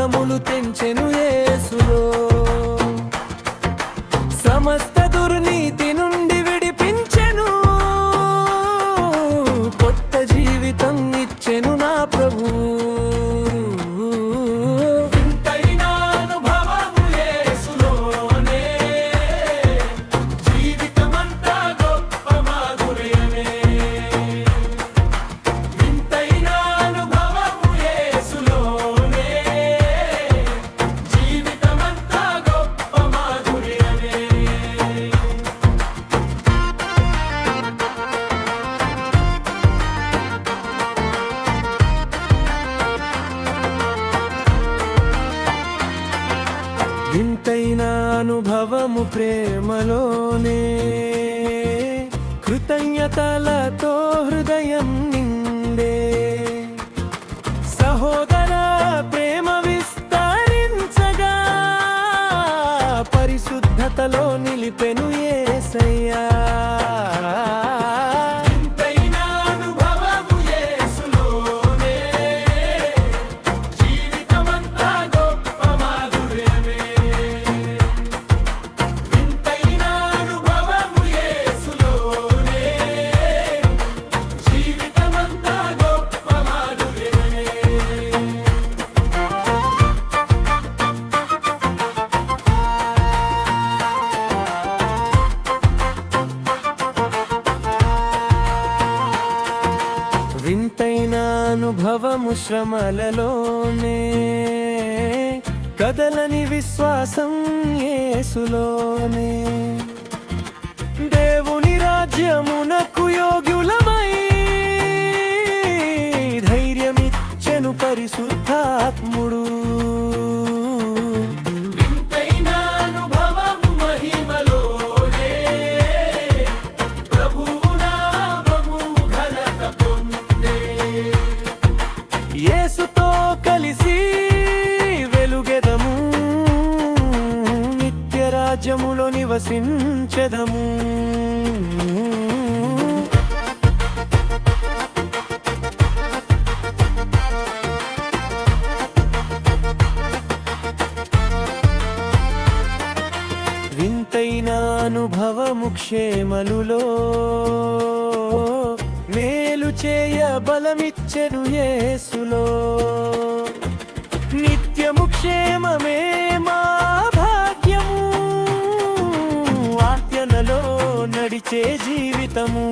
భాగములు తెంచెను యేసులో. వింతైన అనుభవము ప్రేమలోనే. కృతజ్ఞతలతో హృదయం నిండే. సహోదర ప్రేమ విస్తరించగా పరిశుద్ధతలో నిలిపెను ఏ వింతైన అనుభవము శ్రమలలోనే కదలని విశ్వాసం యేసులోనే. దేవుని రాజ్యమునకు యోగ్యులమై యేసుతో కలిసి వెలుగెదము. నిత్య రాజ్యములో నివసించెదము. వింతైన అనుభవము క్షేమలులో మేలు చేయ బలమిచ్చెను యేసులో. నిత్యము క్షేమమే మా భాగ్యము. ఆజ్ఞలలో నడిచే జీవితము.